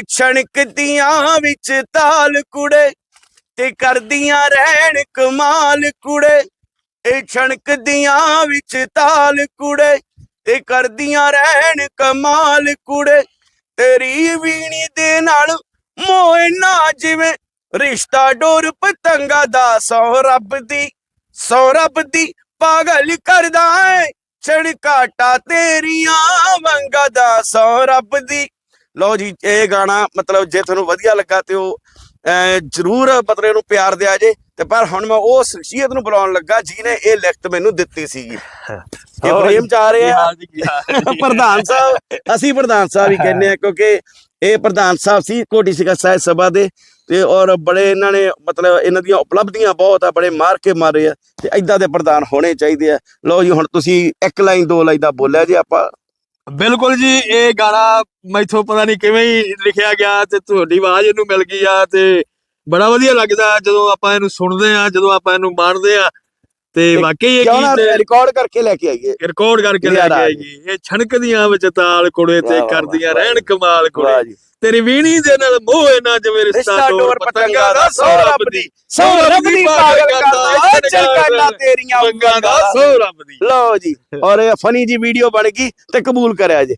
ਤੇ ਛਣਕਦੀਆਂ ਵਿੱਚ ਤਾਲ ਕੁੜੇ ਤੇ ਕਰਦੀਆਂ ਰਹਿਣ ਕਮਾਲ ਕੁੜੇ। ਇਹ ਛਣਕਦੀਆਂ ਵਿੱਚ ਤਾਲ ਕੁੜੇ ਤੇ ਕਰਦੀਆਂ ਰਹਿਣ ਕਮਾਲ ਕੁੜੇ। ਤੇਰੀ ਵੀਣੀ ਦੇ ਨਾਲ ਮੋਏ ਨਾ ਜਿਵੇਂ ਰਿਸ਼ਤਾ ਡੋਰ ਪਤੰਗਾ ਦਾ ਸੌ ਰੱਬ ਦੀ, ਸੌ ਰੱਬ ਦੀ ਪਾਗਲ ਕਰਦਾ ਏ। ਛਣਕਾਟਾ ਤੇਰੀਆਂ ਵੰਗਾ ਦਾ ਸੌ ਰੱਬ ਦੀ ਲਓ ਜੀ ਇਹ ਗਾਣਾ ਮਤਲਬ ਜੇ ਤੁਹਾਨੂੰ ਵਧੀਆ ਲੱਗਾ ਤੇ ਉਹ ਜ਼ਰੂਰ ਮਤਲਬ ਇਹਨੂੰ ਪਿਆਰ ਦਿਆ ਜੇ। ਤੇ ਪਰ ਹੁਣ ਮੈਂ ਉਹ ਸ਼ਖਸੀਅਤ ਨੂੰ ਬੁਲਾਉਣ ਲੱਗਾ ਜਿਹਨੇ ਇਹ ਲਿਖਤ ਮੈਨੂੰ ਦਿੱਤੀ ਸੀਗੀ। ਇਹ ਪ੍ਰੇਮ ਚ ਆ ਰਹੇ ਆ? ਪ੍ਰਧਾਨ ਸਾਹਿਬ ਅਸੀਂ ਪ੍ਰਧਾਨ ਸਾਹਿਬ ਹੀ ਕਹਿੰਦੇ ਆ ਕਿਉਂਕਿ ਇਹ ਪ੍ਰਧਾਨ ਸਾਹਿਬ ਸੀ ਕੋਟੀ ਸਿੱਖਿਆ ਸਾਹਿਬ ਸਭਾ ਦੇ। ਤੇ ਔਰ ਬੜੇ ਇਹਨਾਂ ਨੇ ਮਤਲਬ ਇਹਨਾਂ ਦੀਆਂ ਉਪਲਬਧੀਆਂ ਬਹੁਤ ਆ ਬੜੇ ਮਾਰ ਕੇ ਮਾਰੇ ਆ। ਤੇ ਐਦਾਂ ਦੇ ਪ੍ਰਧਾਨ ਹੋਣੇ ਚਾਹੀਦੇ ਆ। ਲਓ ਜੀ ਹੁਣ ਤੁਸੀਂ ਇੱਕ ਲਾਈਨ ਦੋ ਲਾਈਨ ਦਾ ਬੋਲਿਆ ਜੀ ਆਪਾਂ। ਬਿਲਕੁਲ ਜੀ ਇਹ ਗਾਣਾ ਮੈਥੋਂ ਪਤਾ ਨਹੀਂ ਕਿਵੇਂ ਹੀ ਲਿਖਿਆ ਗਿਆ ਤੇ ਤੁਹਾਡੀ ਆਵਾਜ਼ ਇਹਨੂੰ ਮਿਲ ਗਈ ਆ ਤੇ ਬੜਾ ਵਧੀਆ ਲੱਗਦਾ ਜਦੋਂ ਆਪਾਂ ਇਹਨੂੰ ਸੁਣਦੇ ਆ ਜਦੋਂ ਆਪਾਂ ਇਹਨੂੰ ਮਾਣਦੇ ਆ। ਤੇ ਵਾਕਈ ਇਹ ਗੀਤ ਰਿਕਾਰਡ ਕਰਕੇ ਲੈ ਕੇ ਆਈਏ। ਰਿਕਾਰਡ ਕਰਕੇ ਲੈ ਕੇ ਆ ਆਏਗੀ ਇਹ ਛਣਕਦੀਆਂ ਵਿੱਚ ਤਾਲ ਕੁੜੇ ਤੇ ਕਰਦੀਆਂ ਰਹਿਣ ਕਮਾਲ ਕੁੜੇ। ਜੀ। ਤੇਰੀ ਵੀਣੀ ਦੇ ਨਾਲ ਮੋਹ ਨਾ ਜਿਵੇਂ ਰਿਸ਼ਤਾ ਡੋਰ ਪਤੰਗਾ ਦਾ ਸੌ ਰੱਬ ਦੀ ਸੌ ਰੱਬ ਦੀ ਪਾਗਲ ਕਰਦਾ ਚੜਕਾਟਾ ਤੇਰੀਆਂ ਮੰਗਾ ਦਾ। ਸੌ ਰੱਬ ਦੀ। ਲਓ ਜੀ ਔਰ ਇਹ ਫਨੀ ਜੀ ਵੀਡੀਓ ਬਣ ਗਈ ਤੇ ਕਬੂਲ ਕਰਿਆ ਜੀ।